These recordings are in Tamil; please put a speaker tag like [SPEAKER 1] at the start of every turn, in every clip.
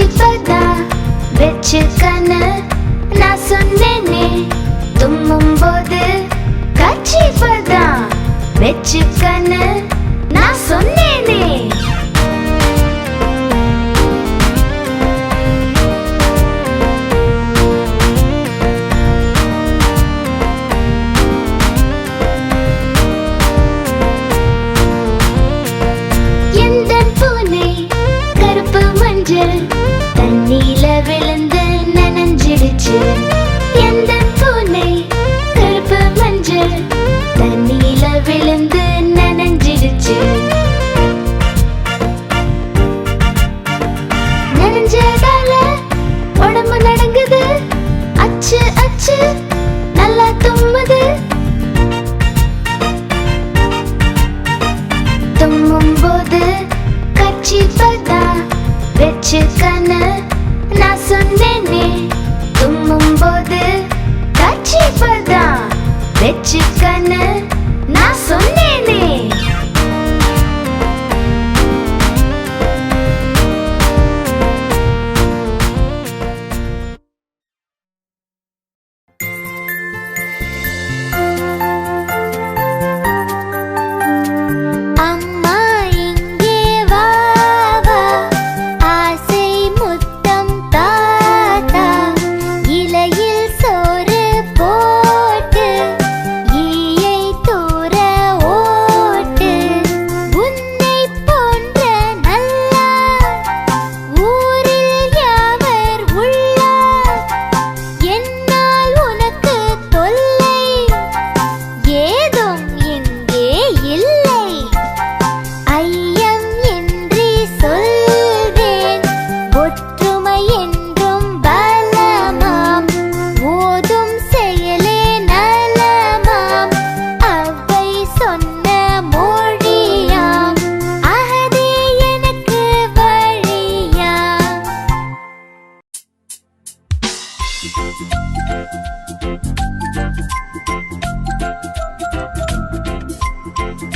[SPEAKER 1] இப்பதா வச்சுக்கன நான் சொன்னேனே தும்மும் போது கட்சி இப்பதா வச்சுக்கன நான் சொன்னேனே.
[SPEAKER 2] Thank you.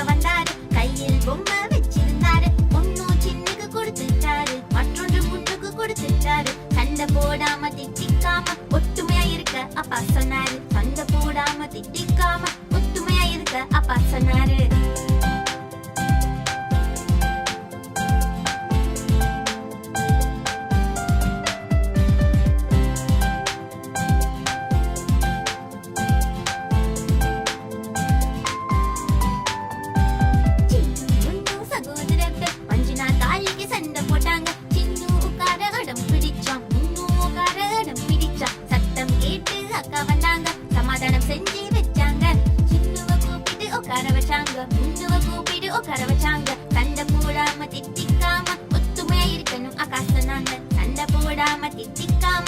[SPEAKER 2] அப்பா வந்தாரு. கையில் பொம்மை வச்சிருந்தாரு. கொடுத்துட்டாரு. மற்றொன்று முட்டுக்கு கொடுத்துட்டாரு. சண்டை போடாம திட்டிக்காம ஒற்றுமையா இருக்க அப்பா சொன்னாரு. சண்டை போடாம திட்டிக்காம ஒத்துமையா இருக்க அப்பா சொன்னாரு. இந்த புங்குடாம திட்டிக்காம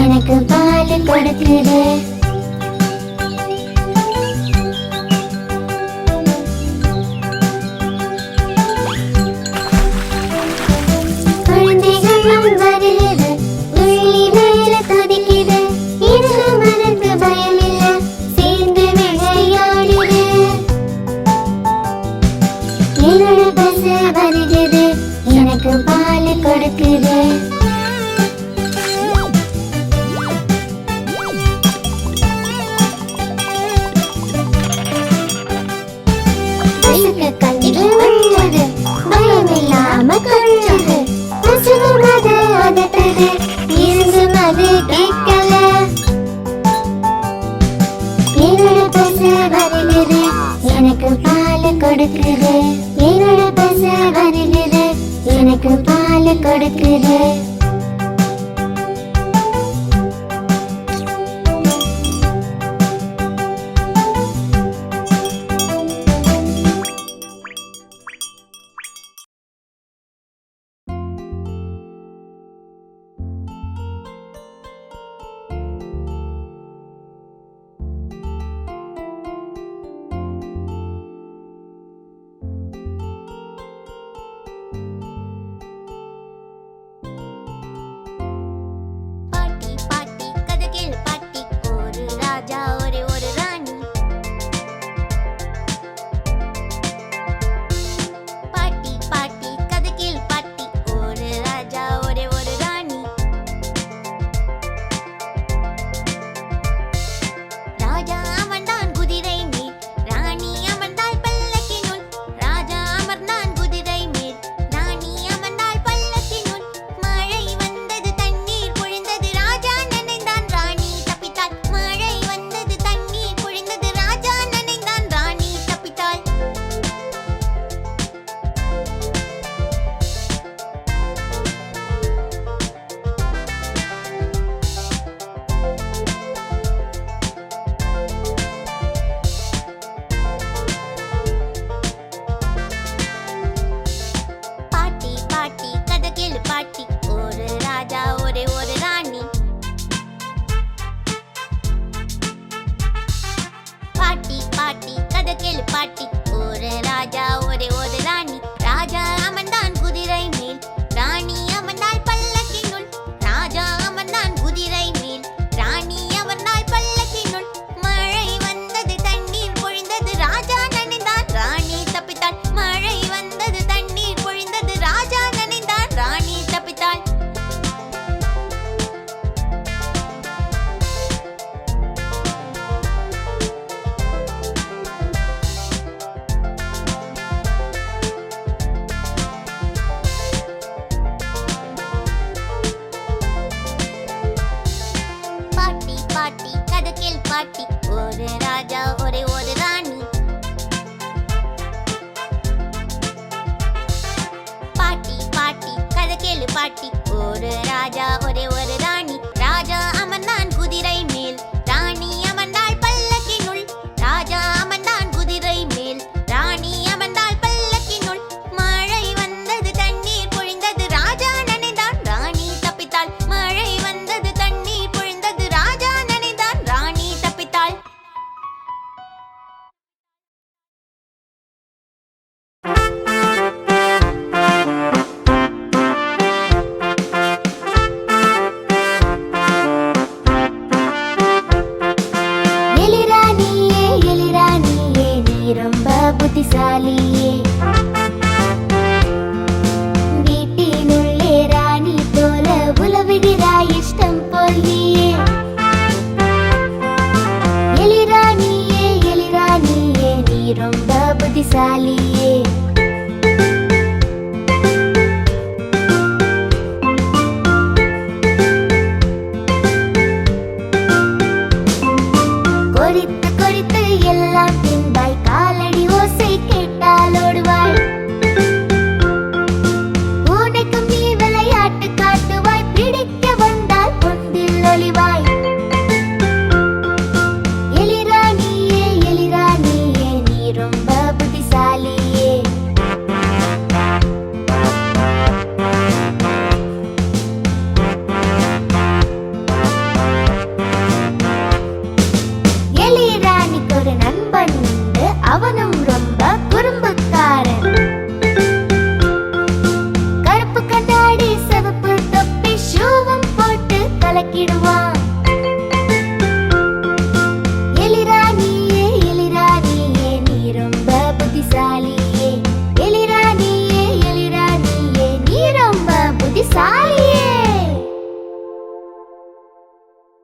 [SPEAKER 3] எனக்கு பால் கொடுக்குது பால் பால்